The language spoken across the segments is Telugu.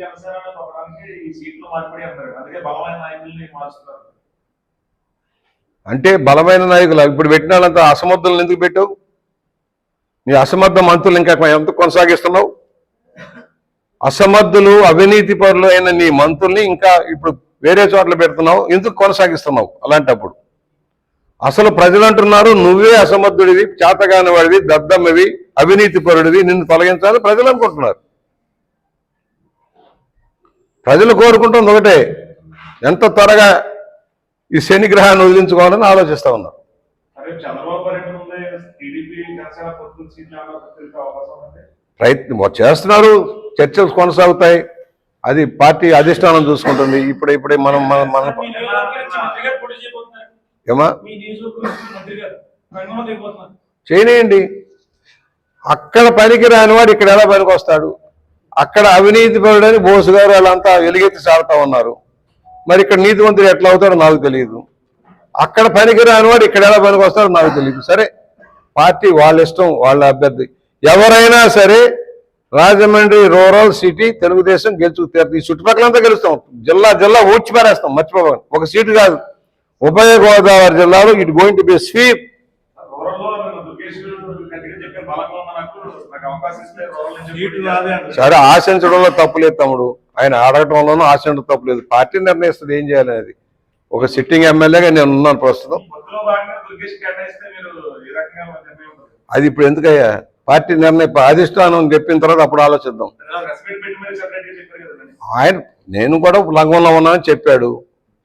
జనసేన ఈ సీట్లు మార్పిడి అంటారు. అందుకే బలమైన నాయకుల్ని మార్చుతారు. అంటే బలమైన నాయకులు ఇప్పుడు పెట్టిన వాళ్ళంతా అసమర్థులను ఎందుకు పెట్టావు? నీ అసమర్థ మంత్రులు ఇంకా ఎంత కొనసాగిస్తున్నావు? అసమర్థులు అవినీతి పరులు అయిన నీ మంత్రుల్ని ఇంకా ఇప్పుడు వేరే చోట్ల పెడుతున్నావు ఎందుకు కొనసాగిస్తున్నావు అలాంటప్పుడు? అసలు ప్రజలు అంటున్నారు నువ్వే అసమర్థుడివి చేతగాని వాడివి దద్దమ్మవి అవినీతి పరుడివి నిన్ను తొలగించాలని ప్రజలు అనుకుంటున్నారు. ప్రజలు కోరుకుంటుంది ఒకటే ఎంత త్వరగా ఈ శని గ్రహాన్ని వదిలించుకోవాలని ఆలోచిస్తా ఉన్నారు. ప్రయత్నం చేస్తున్నారు చర్చలు కొనసాగుతాయి. అది పార్టీ అధిష్టానం చూసుకుంటుంది. ఇప్పుడు ఇప్పుడే మనం మన మన ఏమా? చేయనియండి అక్కడ పనికి రాని వాడు ఇక్కడ ఎలా పనికి వస్తాడు అక్కడ అవినీతి పరుడని బోసు గారు వాళ్ళంతా వెలుగెత్తి సాగుతా ఉన్నారు. మరి ఇక్కడ నీతివంతుడు ఎట్లా అవుతాడో నాకు తెలియదు అక్కడ పనికిరాని వాడు ఇక్కడ ఎలా పనికి వస్తారో నాకు తెలియదు సరే పార్టీ వాళ్ళ ఇష్టం వాళ్ళ అభ్యర్థి. ఎవరైనా సరే రాజమండ్రి రూరల్ సిటీ తెలుగుదేశం గెలుచు తీరుతుంది ఈ చుట్టుపక్కలంతా గెలుస్తాం. జిల్లా జిల్లా ఓడ్చిపారేస్తాం మర్చిపోవాలి ఒక సీటు కాదు. ఉభయ గోదావరి జిల్లాలో it going to be sweep. సరే ఆశించడంలో తప్పులేదు తమ్ముడు. ఆయన అడగటంలోనూ ఆశించడం తప్పులేదు పార్టీ నిర్ణయిస్తుంది ఏం చేయాలి అది ఒక సిట్టింగ్ ఎమ్మెల్యేగా నేను ఉన్నాను ప్రస్తుతం. అది ఇప్పుడు ఎందుకయ్యా? పార్టీ నిర్ణయ అధిష్టానం చెప్పిన తర్వాత అప్పుడు ఆలోచిద్దాం. ఆయన నేను కూడా లంగంలో ఉన్నానని చెప్పాడు.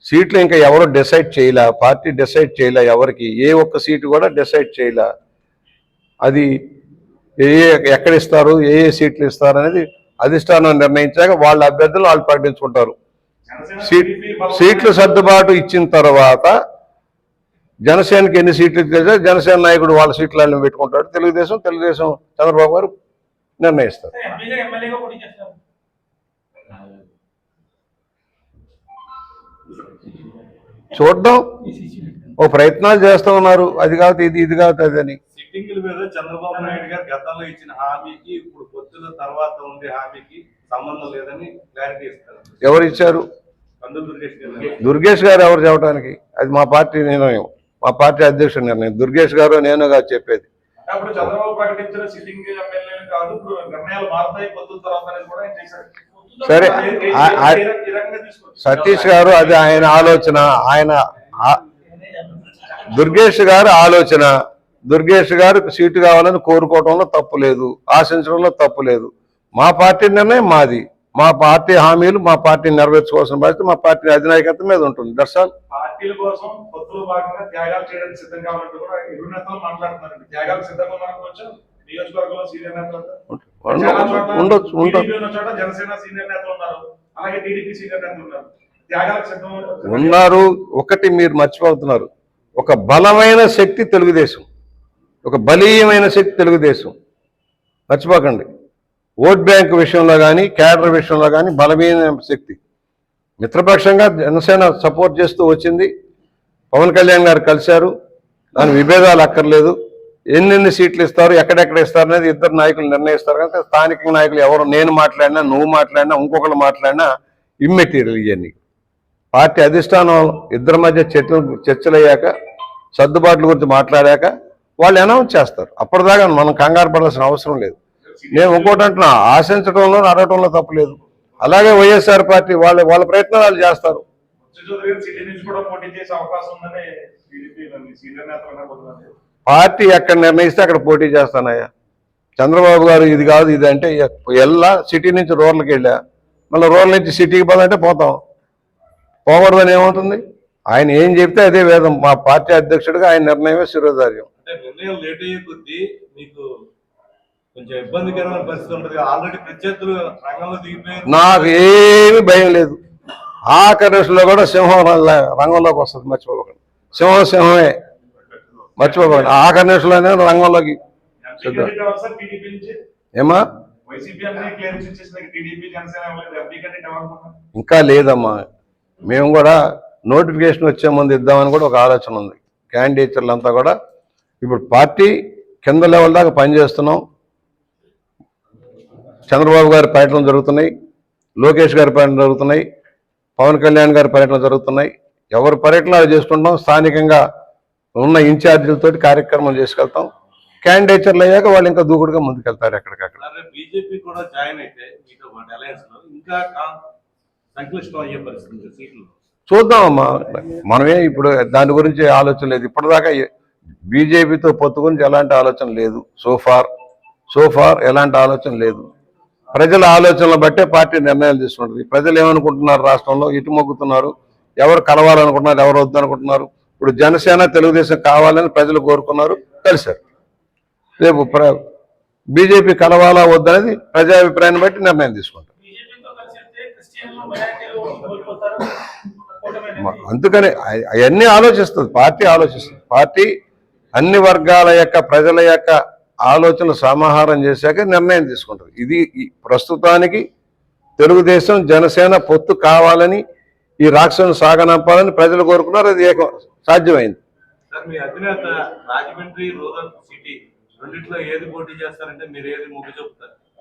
సీట్లు ఇంకా ఎవరు డిసైడ్ చేయలే పార్టీ డిసైడ్ చేయలే ఎవరికి. ఏ ఒక్క సీటు కూడా డిసైడ్ చేయలే. అది ఏ ఏ- ఎక్కడ ఇస్తారు ఏ ఏ సీట్లు ఇస్తారు అనేది అధిష్టానం నిర్ణయించాక వాళ్ళ అభ్యర్థులు వాళ్ళు ప్రకటించుకుంటారు. సీట్ సీట్లు సర్దుబాటు ఇచ్చిన తర్వాత జనసేనకి ఎన్ని సీట్లు ఇస్తే జనసేన నాయకుడు వాళ్ళ సీట్లను పెట్టుకుంటాడు. తెలుగుదేశం తెలుగుదేశం చంద్రబాబు గారు నిర్ణయిస్తారు. చూడడం ఓ ప్రయత్నాలు చేస్తూ ఉన్నారు. అది కాదు ఇది ఇది కాదు అది అని. సిట్టింగుల మీద చంద్రబాబు నాయుడు గారు గతంలో ఇచ్చిన హామీకి ఇప్పుడు పొత్తుల తర్వాత ఉండే హామీకి సంబంధం లేదని క్లారిటీ ఇస్తారు ఎవరు ఇచ్చారు? దుర్గేష్ గారు. ఎవరు చెప్పడానికి? అది మా పార్టీ నిర్ణయం. మా పార్టీ అధ్యక్షుడి నిర్ణయం. దుర్గేష్ గారు నేను కాదు చెప్పేది. సరే సతీష్ గారు అది ఆయన ఆలోచన. ఆయన దుర్గేష్ గారు ఆలోచన. దుర్గేష్ గారికి సీటు కావాలని కోరుకోవడంలో తప్పు లేదు ఆశించడంలో తప్పు లేదు. మా పార్టీ నిర్ణయం మాది. మా పార్టీ హామీలు మా పార్టీ నెరవేర్చుకోవాల్సిన బాధ్యత మా పార్టీ అధినాయకత్వం మీద ఉంటుంది. దర్శాల్ పార్టీల కోసం పొత్తులో భాగంగా త్యాగాలు చేయడానికి సిద్ధం కావాలంటూ కూడా ఇరు నేతలు మాట్లాడుతున్నారండి. త్యాగాలు సిద్ధంగా మనకోవచ్చు నియోజకవర్గంలో సీనియర్ నేతలు ఉంటారు. చాలా చోట్ల ఉండొచ్చు ఉండొచ్చు TDP ఉన్న చోట జనసేన సీనియర్ నేతలు ఉన్నారు. అలాగే టీడీపీ సీనియర్ నేతలు ఉన్నారు. త్యాగాలకు సిద్ధం ఉన్నారు. ఒకటి మీరు మర్చిపోతున్నారు. ఒక బలమైన శక్తి తెలుగుదేశం. ఒక బలీయమైన శక్తి తెలుగుదేశం. మర్చిపోకండి. ఓట్ బ్యాంక్ విషయంలో కానీ క్యాడర్ విషయంలో కానీ బలమైన శక్తి. మిత్రపక్షంగా జనసేన సపోర్ట్ చేస్తూ వచ్చింది. పవన్ కళ్యాణ్ గారు కలిశారు. దాని విభేదాలు అక్కర్లేదు. ఎన్నెన్ని సీట్లు ఇస్తారు ఎక్కడెక్కడ ఇస్తారు అనేది ఇద్దరు నాయకులు నిర్ణయిస్తారు. కనుక స్థానిక నాయకులు ఎవరు నేను మాట్లాడినా నువ్వు మాట్లాడినా ఇంకొకరు మాట్లాడినా ఇమ్మెటీరియల్ ఇవన్నీ పార్టీ అధిష్టానం ఇద్దరి మధ్య చర్చలు చర్చలయ్యాక సర్దుబాట్ల గురించి మాట్లాడాక వాళ్ళు అనౌన్స్ చేస్తారు. అప్పటిదాకా మనం కంగారు పడాల్సిన అవసరం లేదు. నేను ఇంకోటి అంటున్నా ఆశించడంలో అడగటంలో తప్పలేదు అలాగే వైఎస్ఆర్ పార్టీ వాళ్ళ వాళ్ళ ప్రయత్నాలు వాళ్ళు చేస్తారు. పోటీ చేసే అవకాశం పార్టీ ఎక్కడ నిర్ణయిస్తే అక్కడ పోటీ చేస్తానయ్యా. చంద్రబాబు గారు ఇది కాదు ఇది అంటే ఎల్లా సిటీ నుంచి రోడ్లకి వెళ్ళా. మళ్ళీ రోడ్ల నుంచి సిటీకి పోదంటే పోతాం. పోకూడదని ఏమవుతుంది? ఆయన ఏం చెప్తే అదే వేదం. మా పార్టీ అధ్యక్షుడిగా ఆయన నిర్ణయమే శిరోధార్యం. అంటే నిర్ణయం లేట్ అయ్యే కొద్దీ మీకు కొంచెం ఇబ్బందికరమైన పరిస్థితి ఉంటుంది. ఆల్రెడీ ప్రత్యర్థులు రంగంలో దిగిపోయారు. నాకు ఏమీ భయం లేదు. ఆఖరి దశలో కూడా సింహం రంగంలోకి వస్తుంది మర్చిపోకండి. సింహం సింహమే. మర్చిపోకండి. ఆఖరి నిమిషంలోనే రంగంలోకి ఏమా? ఇంకా లేదమ్మా. మేము కూడా నోటిఫికేషన్ వచ్చే ముందు ఇద్దామని కూడా ఒక ఆలోచన ఉంది. క్యాండిడేటర్లు అంతా కూడా ఇప్పుడు పార్టీ కింద లెవెల్ దాకా పనిచేస్తున్నాం. చంద్రబాబు గారి పర్యటనలు జరుగుతున్నాయి. లోకేష్ గారి పర్యటన జరుగుతున్నాయి. పవన్ కళ్యాణ్ గారి పర్యటన జరుగుతున్నాయి. ఎవరి పర్యటనలు చేసుకుంటాం స్థానికంగా ఉన్న ఇన్ఛార్జీలతోటి కార్యక్రమం చేసుకెళ్తాం. క్యాండిడేచర్లు అయ్యాక వాళ్ళు ఇంకా దూకుడుగా ముందుకెళ్తారు ఎక్కడికక్కడ. బీజేపీ కూడా జాయిన్ అయితే మీతో పాటు అలయన్స్లో ఇంకా కా- సంక్లిష్టం అయ్యే పరిస్థితి ఉంది. సీట్లు. చూద్దాం అమ్మా మనమే ఇప్పుడు దాని గురించి ఆలోచన లేదు. ఇప్పటిదాకా బీజేపీతో పొత్తు గురించి ఎలాంటి ఆలోచన లేదు. సో ఫార్ సో ఫార్ ఎలాంటి ఆలోచన లేదు. ప్రజల ఆలోచనలు బట్టే పార్టీ నిర్ణయాలు తీసుకుంటుంది. ప్రజలు ఏమనుకుంటున్నారు రాష్ట్రంలో? ఇటు మొగ్గుతున్నారు. ఎవరు కలవాలనుకుంటున్నారు? ఎవరు వద్దనుకుంటున్నారు? ఇప్పుడు జనసేన తెలుగుదేశం కావాలని ప్రజలు కోరుకున్నారు. కలిశారు. రేపు ప్ర బీజేపీ కలవాలా వద్దనేది ప్రజాభిప్రాయాన్ని బట్టి నిర్ణయం తీసుకుంటారు. అందుకని అవన్నీ ఆలోచిస్తుంది. పార్టీ ఆలోచిస్తుంది. పార్టీ అన్ని వర్గాల యొక్క ప్రజల యొక్క ఆలోచనలు సమాహారం చేశాక నిర్ణయం తీసుకుంటుంది ఇది ప్రస్తుతానికి తెలుగుదేశం జనసేన పొత్తు కావాలని ఈ రాక్షసును సాగనంపాలని ప్రజలు కోరుకున్నారు. అది ఏకం సాధ్యమైంది.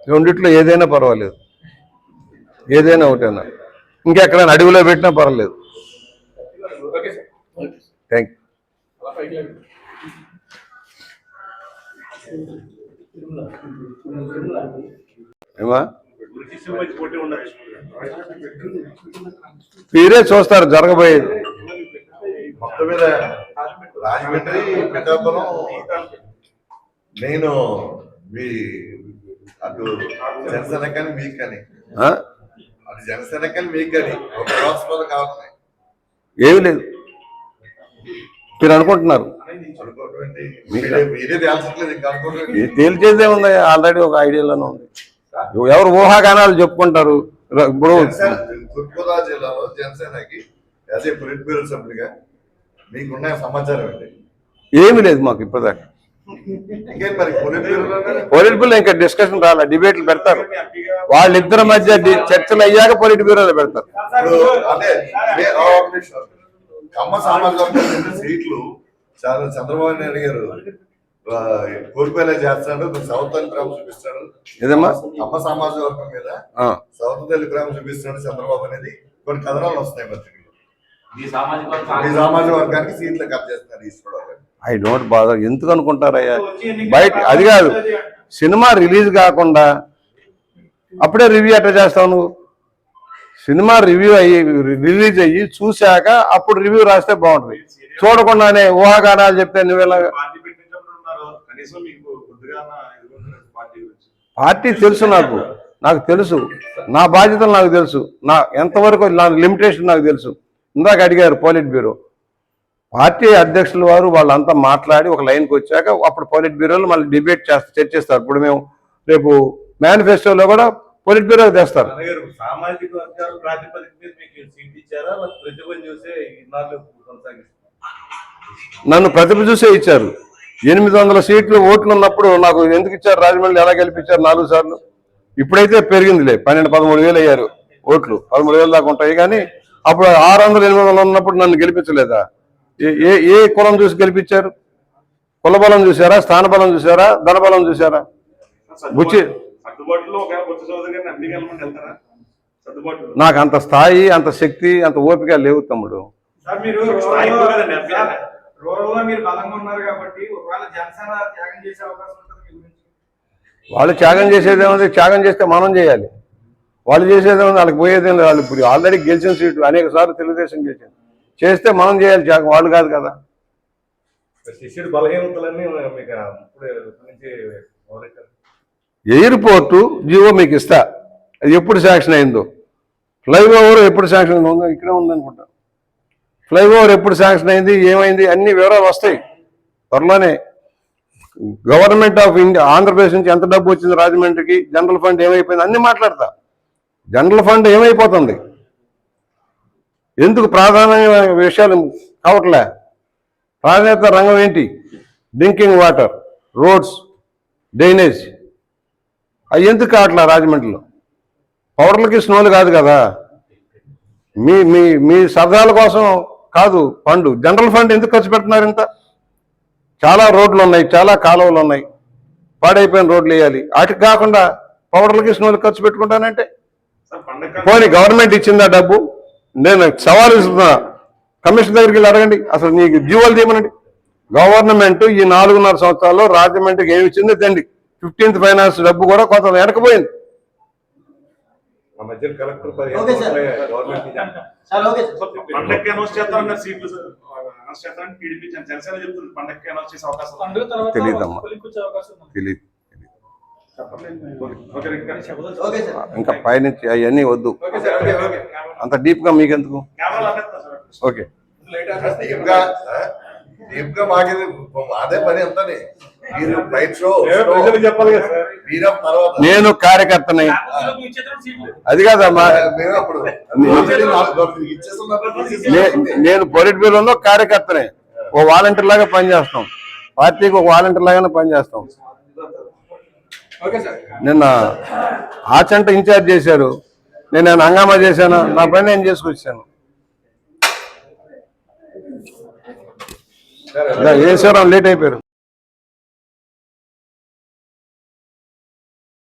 రెండిట్లో ఏదైనా పర్వాలేదు. ఏదైనా ఒకటైనా. ఇంకెక్కడైనా అడవిలో పెట్టినా పర్వాలేదు. థ్యాంక్ ఏమా? మీరే చూస్తారు జరగబోయేది. మొత్తం మీద రాజమండ్రి పిఠాపురం నేను మీ అటు జనసేన కానీ మీకు కానీ? అటు జనసేన కానీ మీకు కానీ ఒక కావాలి. ఏమీ లేదు. మీరు అనుకుంటున్నారు. తేల్చేదే ఉంది ఆల్రెడీ ఒక ఐడియాలోనే ఉంది. ఎవరు ఊహాగానాలు చెప్పుకుంటారు ఇప్పుడు తూర్పుగోదావరి జిల్లాలో జనసేనకి యాజ్ ఏ పొలిట్ బ్యూరో మీకున్న సమాచారం ఏంటి? ఏమీ లేదు మాకు ఇప్పటిదాకా. పొలిట్ పొలిటికల్ ఇంకా డిస్కషన్ రాలే డిబేట్లు పెడతారు. వాళ్ళిద్దరి మధ్య చర్చలు అయ్యాక పొలిట్ బ్యూరోలో పెడతారు. సీట్లు చాలా చంద్రబాబు నాయుడు గారు ఆ, కోల్పోయేలా చేస్తాడు సౌత్ అని ప్రేమ చూపిస్తాడు. ఏదమ్మా? కమ్మ సామాజిక వర్గం మీద ఆ. సౌత్ తల్లి ప్రేమ చూపిస్తున్నాడు చంద్రబాబు అనేది. కొన్ని కథనాలు వస్తున్నాయి పత్రికలు ఈ సామాజిక వర్గానికి సీట్లు కట్ చేస్తున్నారు ఈశ్వరరావు ఐ డోంట్ బాధ ఎందుకు అనుకుంటారయ్యా? బయట అది కాదు. సినిమా రిలీజ్ కాకుండా అప్పుడే రివ్యూ ఎట్లా చేస్తావు నువ్వు? సినిమా రివ్యూ అయ్యి రిలీజ్ అయ్యి చూశాక అప్పుడు రివ్యూ రాస్తే బాగుంటుంది. చూడకుండానే ఊహాగానాలు చెప్తే నువ్వెలా పార్టీ తెలుసు నాకు. నాకు తెలుసు. నా బాధ్యతలు నాకు తెలుసు. నా ఎంతవరకు నా లిమిటేషన్ నాకు తెలుసు. ఇందాక అడిగారు పోలిట్ బ్యూరో. పార్టీ అధ్యక్షుల వారు వాళ్ళంతా మాట్లాడి ఒక లైన్కి వచ్చాక అప్పుడు పోలిట్ బ్యూరోలో మళ్ళీ డిబేట్ చేస్తారు చర్చిస్తారు. ఇప్పుడు మేము రేపు మేనిఫెస్టోలో కూడా పోలిట్ బ్యూరో తెస్తారు. సామాజిక వర్గాల ప్రాతిపదిక మీద మీకు సీట్ ఇచ్చారా? వాళ్ళ ప్రతిభను చూసే ఇన్నాళ్ళు కొనసాగిస్తారు? నన్ను ప్రతిభ చూసే ఇచ్చారు. ఎనిమిది వందల సీట్లు ఓట్లు ఉన్నప్పుడు నాకు ఎందుకు ఇచ్చారు? రాజమండ్రి ఎలా గెలిపించారు? నాలుగు సార్లు. ఇప్పుడైతే పెరిగిందిలే. పన్నెండు పదమూడు వేలు అయ్యారు ఓట్లు. పదమూడు వేలు దాకా ఉంటాయి కానీ అప్పుడు ఆరు వందలు ఎనిమిది వందలు ఉన్నప్పుడు నన్ను గెలిపించలేదా? ఏ- ఏ ఏ కులం చూసి గెలిపించారు? కులబలం చూసారా స్థానబలం చూసారా ధనబలం చూసారా బుచ్చి నాకు అంత స్థాయి అంత శక్తి అంత ఓపిక లేవు తమ్ముడు. సార్ మీరు స్థాయి రూరల్లో మీరు బలంగా ఉన్నారు కాబట్టి ఒకవేళ జనసేన త్యాగం చేసే అవకాశం ఉంటుంది మీ గురించి. వాళ్ళు త్యాగం చేసేది ఏముంది? త్యాగం చేస్తే మనం చేయాలి. వాళ్ళు చేసేది ఏముంది? వాళ్ళకి పోయేది లేదు వాళ్ళు ఇప్పుడు ఆల్రెడీ గెలిచిన సీటు అనేక సార్లు తెలుగుదేశం గెలిచింది. చేస్తే మనం చేయాలి. త్యాగం వాళ్ళు కాదు కదా. శిష్యుడు బలహీనతలన్నీ మీకు. ఇప్పుడే ఎయిర్పోర్టు జియో మీకు ఇస్తా. అది ఎప్పుడు శాంక్షన్ అయిందో? ఫ్లైఓవర్ ఎప్పుడు శాంక్షన్ ఉందో ఇక్కడే ఉందనుకుంటా. ఫ్లైఓవర్ ఎప్పుడు శాంక్షన్ అయింది ఏమైంది అన్ని వివరాలు వస్తాయి. త్వరలోనే గవర్నమెంట్ ఆఫ్ ఇండియా ఆంధ్రప్రదేశ్ నుంచి ఎంత డబ్బు వచ్చింది రాజమండ్రికి జనరల్ ఫండ్ ఏమైపోయింది అన్ని మాట్లాడతా. జనరల్ ఫండ్ ఏమైపోతుంది? ఎందుకు ప్రాధాన్యమైన విషయాలు కావట్లే? ప్రాధాన్యత రంగం ఏంటి? Drinking water roads drainage. అవి ఎందుకు కావట్లే రాజమండ్రిలో? పౌడర్లకి స్నోలు కాదు కదా. మీ మీ మీ సరదాల కోసం కాదు ఫండ్. జనరల్ ఫండ్ ఎందుకు ఖర్చు పెడుతున్నారు ఇంత? చాలా రోడ్లు ఉన్నాయి చాలా కాలువలు ఉన్నాయి. పాడైపోయిన రోడ్లు వేయాలి. వాటికి కాకుండా పౌడర్లకి స్నోలు ఖర్చు పెట్టుకుంటానంటే? పోనీ గవర్నమెంట్ ఇచ్చిందా డబ్బు? నేను సవాల్ ఇస్తున్నా. కమిషన్ దగ్గరికి వెళ్ళి అడగండి. అసలు నీకు జీవోలు తీయమనండి. గవర్నమెంట్ ఈ నాలుగున్నర సంవత్సరాల్లో రాజమండ్రికి ఏమి ఇచ్చిందో తండి. ఫిఫ్టీన్త్ ఫైనాన్స్ డబ్బు కూడా కొంత వెనకపోయింది మా మధ్య కలెక్టర్ పండగకి అనౌన్స్ చేస్తారన్నారు సీట్లు అనౌన్స్ చేస్తారని టీడీపీ జనసేన చెప్తుంది. పండగకి అనౌన్స్ చేసే అవకాశం ఉంది. పండుగ తర్వాత వచ్చే అవకాశం ఉంది. తెలియదు ఇంకా ఓకే సార్. ఇంకా పైనుంచి అవన్నీ వద్దు. Okay sir okay okay. అంత డీప్గా మీకెందుకు ఓకే. డీప్గా డీప్గా మాకేది అదే పని అంతానే. మీరు ప్రజలకు చెప్పాలి కదా నేను కార్యకర్తని. అది కాదమ్మా. నేను పొలిట్ బ్యూరోలో కార్యకర్తనే. ఓ వాలంటీర్ లాగా పనిచేస్తాం. పార్టీకి ఒక వాలంటీర్ లాగానే పనిచేస్తాం. నిన్న ఆచంట ఇన్ఛార్జ్ చేశారు. నేను హంగామా చేశాను? నా పని నేను చేసుకొచ్చాను. వేసేవారం లేట్ అయిపోయారు.